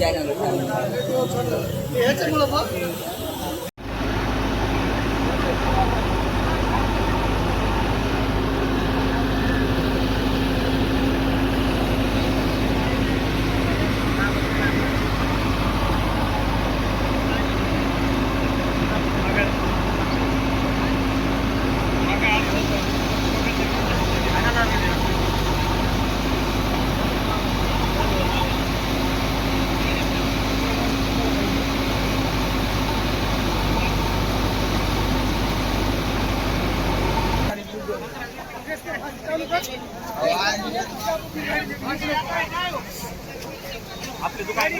channel आपली दुकान